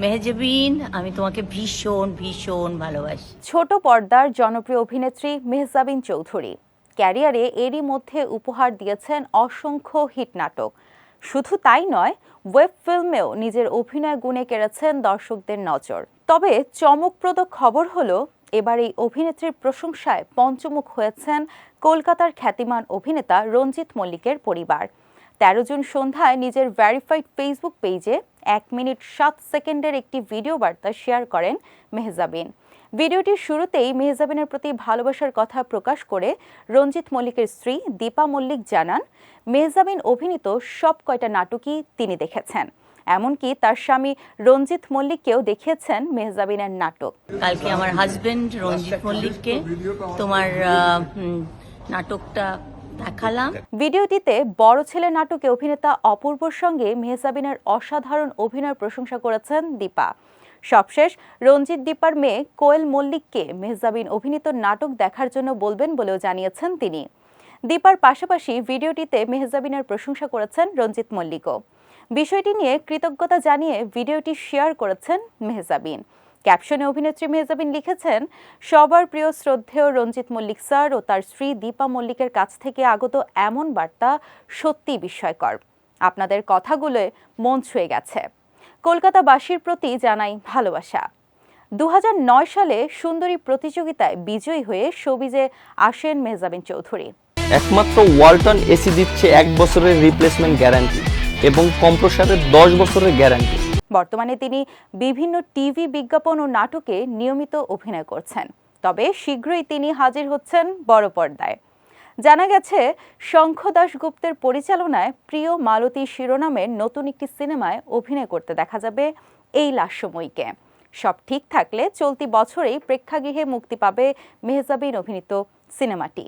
মেহজাবিন, আমি তোমাকে ভীষণ ভীষণ ভালোবাসি। ছোট পর্দার জনপ্রিয় অভিনেত্রী মেহজাবিন চৌধুরী। ক্যারিয়ারে এরই মধ্যে উপহার দিয়েছেন অসংখ্য হিট নাটক। শুধু তাই নয়, ওয়েব ফিল্মেও নিজের অভিনয় গুণে কেড়েছেন দর্শকদের নজর। তবে চমকপ্রদ খবর হলো, এবার এই অভিনেত্রীর প্রশংসায় পঞ্চমুখ হয়েছেন কলকাতার খ্যাতিমান অভিনেতা রঞ্জিত মল্লিকের পরিবার। তেরো জুন সন্ধ্যায় নিজের ভ্যারিফাইড ফেসবুক পেজে এক মিনিট সাত সেকেন্ডের একটি ভিডিও বার্তা শেয়ার করেন মেহজাবিন। ভিডিওটির শুরুতেই মেহজাবিনের প্রতি ভালোবাসার কথা প্রকাশ করে রঞ্জিত মল্লিকের স্ত্রী দীপা মল্লিক জানান, মেহজাবিন অভিনীত সব কয়টা নাটকই তিনি দেখেছেন। এমনকি তার স্বামী রঞ্জিত মল্লিককেও দেখিয়েছেন মেহজাবিনের নাটক। কালকে আমার হাজবেন্ড রঞ্জিত মল্লিককে তোমার নাটকটা দেখালাম। ভিডিওটিতে বড় ছেলে নাটকে অভিনেতা অপূর্বর সঙ্গে মেহজাবিনের অসাধারণ অভিনয়ের প্রশংসা করেছেন দীপা। সবশেষ, রঞ্জিত দীপার মেয়ে কোয়েল মল্লিককে মেহজাবিন অভিনীত নাটক দেখার জন্য বলবেন বলেও জানিয়েছেন তিনি। দীপার পাশাপাশি ভিডিওটিতে মেহজাবিনের প্রশংসা করেছেন রঞ্জিত মল্লিকও। বিষয়টি নিয়ে কৃতজ্ঞতা জানিয়ে ভিডিওটি শেয়ার করেছেন মেহজাবিন ক্যাপশনে অভিনেত্রী মেহজাবিন লিখেছেন, সবার প্রিয় শ্রদ্ধেয় রঞ্জিত মল্লিক স্যার ও তার স্ত্রী দীপা মল্লিকের কাছ থেকে আগত এমন বার্তা সত্যি বিস্ময়কর। আপনাদের কথাগুলোয় মন ছুঁয়ে গেছে। কলকাতাবাসীর প্রতি জানাই ভালোবাসা। দু হাজার নয় সালে সুন্দরী প্রতিযোগিতায় বিজয়ী হয়ে শোবিজে আসেন মেহজাবিন চৌধুরী। একমাত্র ওয়ালটন এসি দিচ্ছে এক বছরের রিপ্লেসমেন্ট গ্যারান্টি এবং কম্প্রসারের দশ বছরের গ্যারান্টি বর্তমানে তিনি বিভিন্ন টিভি বিজ্ঞাপন ও নাটকে নিয়মিত অভিনয় করছেন। তবে শীঘ্রই তিনি হাজির হচ্ছেন বড় পর্দায়। জানা গেছে, শঙ্খ দাশগুপ্তের পরিচালনায় প্রিয় মালতী শিরোনামের নতুন একটি সিনেমায় অভিনয় করতে দেখা যাবে এই লাস্যময়ীকে। সব ঠিক থাকলে চলতি বছরেই প্রেক্ষাগৃহে মুক্তি পাবে মেহজাবিন অভিনীত সিনেমাটি।